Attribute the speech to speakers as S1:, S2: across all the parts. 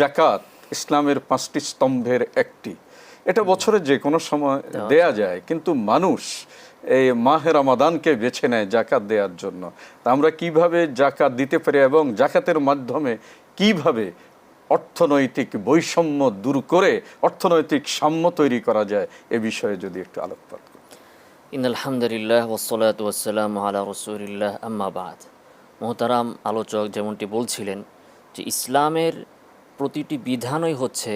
S1: জাকাত ইসলামের পাঁচটি স্তম্ভের একটি। এটা বছরে যে কোনো সময় দেয়া যায় কিন্তু মানুষ এই মাহে রমাদানকে বেছে নেয় জাকাত দেওয়ার জন্য। তা আমরা কীভাবে জাকাত দিতে পারি এবং জাকাতের মাধ্যমে কীভাবে অর্থনৈতিক বৈষম্য দূর করে অর্থনৈতিক সাম্য তৈরি করা যায় এ বিষয়ে যদি একটু আলোকপাত
S2: ইন আলহামদুলিল্লাহ ওসলাত ওয়াসালাম আলা রসুলিল্লাহ আম্মাবাদ মোহতারাম আলোচক যেমনটি বলছিলেন যে ইসলামের প্রতিটি বিধানই হচ্ছে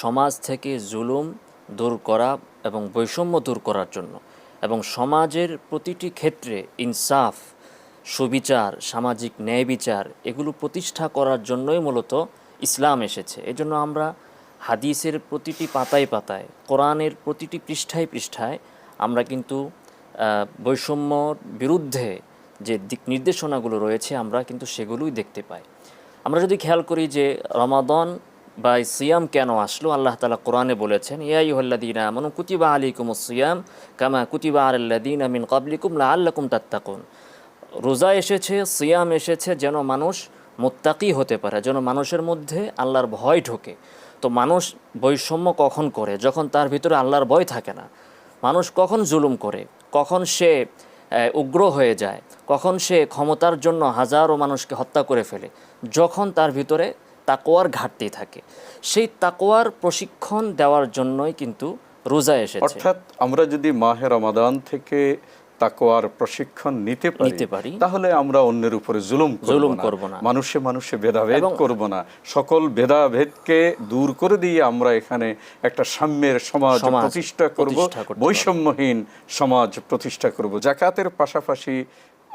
S2: সমাজ থেকে জুলুম দূর করা এবং বৈষম্য দূর করার জন্য। এবং সমাজের প্রতিটি ক্ষেত্রে ইনসাফ, সুবিচার, সামাজিক ন্যায় বিচার এগুলো প্রতিষ্ঠা করার জন্যই মূলত ইসলাম এসেছে। এজন্য আমরা হাদিসের প্রতিটি পাতায় পাতায়, কোরআনের প্রতিটি পৃষ্ঠায় পৃষ্ঠায় আমরা কিন্তু বৈষম্যর বিরুদ্ধে যে দিক নির্দেশনাগুলো রয়েছে আমরা কিন্তু সেগুলোই দেখতে পাই। আমরা যদি খেয়াল করি যে রমাদন বা সিয়াম কেন আসলো? আল্লাহ তালা কোরআনে বলেছেন ইয়াই হল্লাদিনা মনু কুতিবা আলিকুম সিয়াম কামা কুতিবা আল্লাদিন মিন কাবলিকুম লা আল্লাকুম তাত্তাকুন। রোজা এসেছে, সিয়াম এসেছে যেন মানুষ মোত্তাকি হতে পারে, যেন মানুষের মধ্যে আল্লাহর ভয় ঢোকে। তো মানুষ বৈষম্য কখন করে? যখন তার ভিতরে আল্লাহর ভয় থাকে না। মানুষ কখন জুলুম করে? কখন সে উগ্র হয়ে যায়। কখন সে ক্ষমতার জন্য হাজারো মানুষকে হত্যা করে ফেলে, যখন তার ভিতরে তাকোয়ার ঘাটতি থাকে। সেই তাকোয়ার প্রশিক্ষণ দেওয়ার জন্যই কিন্তু রোজা এসে
S1: অর্থাৎ আমরা যদি মাহের রমাদান থেকে তাকওয়ার প্রশিক্ষণ নিতে পারি। তাহলে আমরা অন্যের উপরে জুলুম
S2: জুলুম করব না।
S1: মানুষে মানুষে ভেদাভেদ করব না সকল ভেদাভেদকে দূর করে দিয়ে আমরা এখানে একটা সাম্যের সমাজ প্রতিষ্ঠা করব। বৈষম্যহীন সমাজ প্রতিষ্ঠা করব জাকাতের পাশাপাশি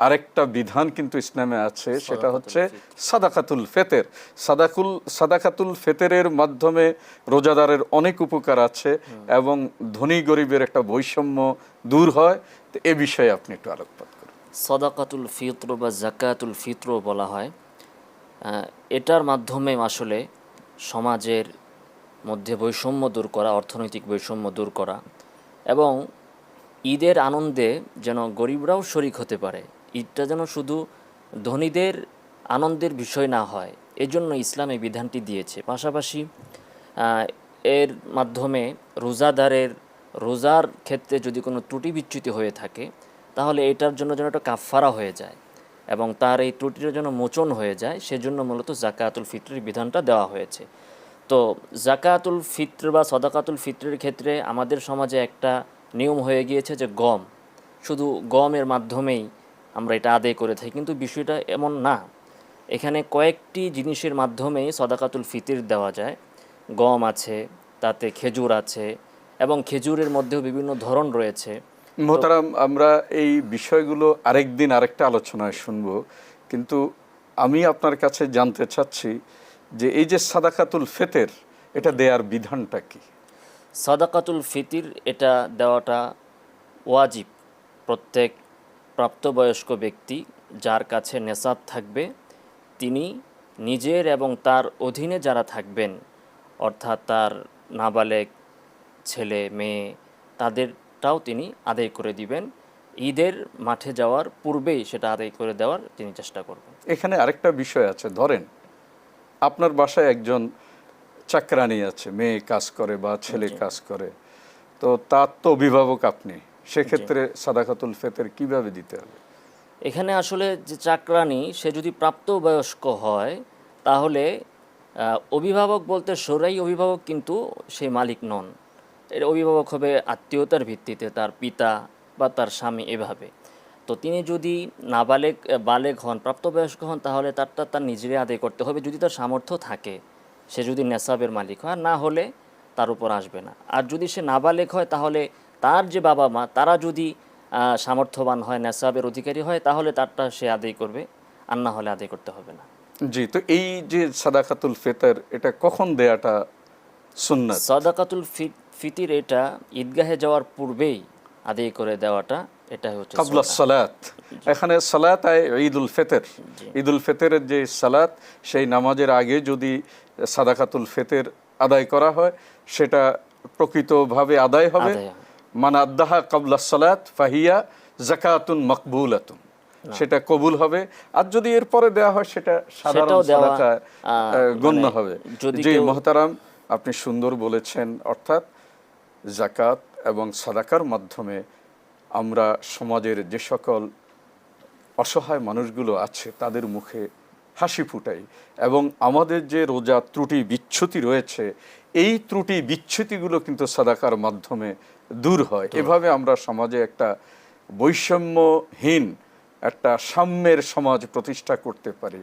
S1: আরেকটা বিধান কিন্তু ইসলামে আছে সেটা হচ্ছে সাদাকাতুল ফেতের। সাদাকুল সাদাকাতুল ফেতেরের মাধ্যমে রোজাদারের অনেক উপকার আছে এবং ধনী গরিবের একটা বৈষম্য দূর হয়। তো এ বিষয়ে আপনি একটু আলোকপাত করুন।
S2: সদাকাতুল ফিত্র বা জাকাতুল ফিত্র বলা হয় এটার মাধ্যমে আসলে সমাজের মধ্যে বৈষম্য দূর করা অর্থনৈতিক বৈষম্য দূর করা এবং ঈদের আনন্দে যেন গরিবরাও শরিক হতে পারে। ঈদটা যেন শুধু ধনীদের আনন্দের বিষয় না হয়, এজন্য ইসলাম এই বিধানটি দিয়েছে। পাশাপাশি এর মাধ্যমে রোজাদারের, রোজার ক্ষেত্রে যদি কোনো ত্রুটি বিচ্যুতি হয়ে থাকে, তাহলে এটার জন্য যেন একটা কাফফারা হয়ে যায় এবং তার এই ত্রুটির জন্য মোচন হয়ে যায়, সেজন্য মূলত জাকাতুল ফিত্রের বিধানটা দেওয়া হয়েছে। তো জাকাতুল ফিত্র বা সদাকাতুল ফিত্রের ক্ষেত্রে আমাদের সমাজে একটা নিয়ম হয়ে গিয়েছে যে গম, শুধু গমের মাধ্যমেই আমরা এটা আদায় করে থাকি। কিন্তু বিষয়টা এমন না। এখানে কয়েকটি জিনিসের মাধ্যমেই সদাকাতুল ফিতির দেওয়া যায়। গম আছে তাতে খেজুর আছে এবং খেজুরের মধ্যেও বিভিন্ন ধরন রয়েছে।
S1: মোহতারাম আমরা এই বিষয়গুলো আরেকদিন আরেকটা আলোচনায় শুনব। কিন্তু আমি আপনার কাছে জানতে চাচ্ছি যে এই যে সাদাকাতুল ফেতের এটা দেয়ার বিধানটা কি?
S2: সাদাকাতুল ফিতির এটা দেওয়াটা ওয়াজিব। প্রত্যেক প্রাপ্তবয়স্ক ব্যক্তি যার কাছে নেশাব থাকবে তিনি নিজের এবং তার অধীনে যারা থাকবেন অর্থাৎ তার নাবালেক ছেলে মেয়ে তাদেরটাও তিনি আদায় করে দিবেন। ঈদের মাঠে যাওয়ার পূর্বেই সেটা আদায় করে দেওয়ার তিনি চেষ্টা করবেন।
S1: এখানে আরেকটা বিষয় আছে ধরেন আপনার বাসায় একজন চাকরানি আছে মেয়ে কাজ করে বা ছেলে কাজ করে। তো তার তো অভিভাবক আপনি। সেক্ষেত্রে সাদাকাতুল ফেতের কীভাবে দিতে হবে?
S2: এখানে আসলে যে চাকরানি সে যদি প্রাপ্তবয়স্ক হয় তাহলে অভিভাবক বলতে সরাই অভিভাবক কিন্তু সে মালিক নন। এর অভিভাবক হবে আত্মীয়তার ভিত্তিতে তার পিতা বা তার স্বামী এভাবে। তো তিনি যদি নাবালেক বালেক হন প্রাপ্তবয়স্ক হন তাহলে তারটা তার নিজেরই আদায় করতে হবে। যদি তার সামর্থ্য থাকে সে যদি নেশাবের মালিক হয় না হলে তার উপর আসবে না। আর যদি সে নাবালেক হয় তাহলে তার যে বাবা মা তারা যদি সামর্থ্যবান হয় নেশাবের অধিকারী হয় তাহলে তারটা সে আদায় করবে আর না হলে আদায় করতে হবে না।
S1: জি তো এই যে সাদাকাতুল ফেতর এটা কখন দেয়াটা সুন্নাত?
S2: সদাকাতুল ফিতির এটা ঈদগাহে যাওয়ার পূর্বেই আদায় করে দেওয়াটা এটা হচ্ছে
S1: কাবলা। সালাত। এখানে সালাত আয় ঈদুল ফেতের। ঈদুল ফেতেরের যে সালাত সেই নামাজের আগে যদি সাদাকাতুল ফেতের আদায় করা হয় সেটা প্রকৃতভাবে আদায় হবে। মান আদাহা কাবলা সালাত ফাহিয়া জাকাতুন মকবুলাতুন। সেটা কবুল হবে। আর যদি এরপরে দেওয়া হয় সেটা সাধারণ গণ্য
S2: মানে
S1: হবে। জি মহতারাম আপনি সুন্দর বলেছেন অর্থাৎ জাকাত এবং সাদাকার মাধ্যমে আমরা সমাজের যে সকল অসহায় মানুষগুলো আছে তাদের মুখে হাসি ফুটাই। এবং আমাদের যে রোজা ত্রুটি বিচ্ছুতি রয়েছে এই ত্রুটি বিচ্ছুতিগুলো কিন্তু সাদাকার মাধ্যমে দূর হয়। এভাবে আমরা সমাজে একটা বৈষম্যহীন একটা সাম্যের সমাজ প্রতিষ্ঠা করতে পারি।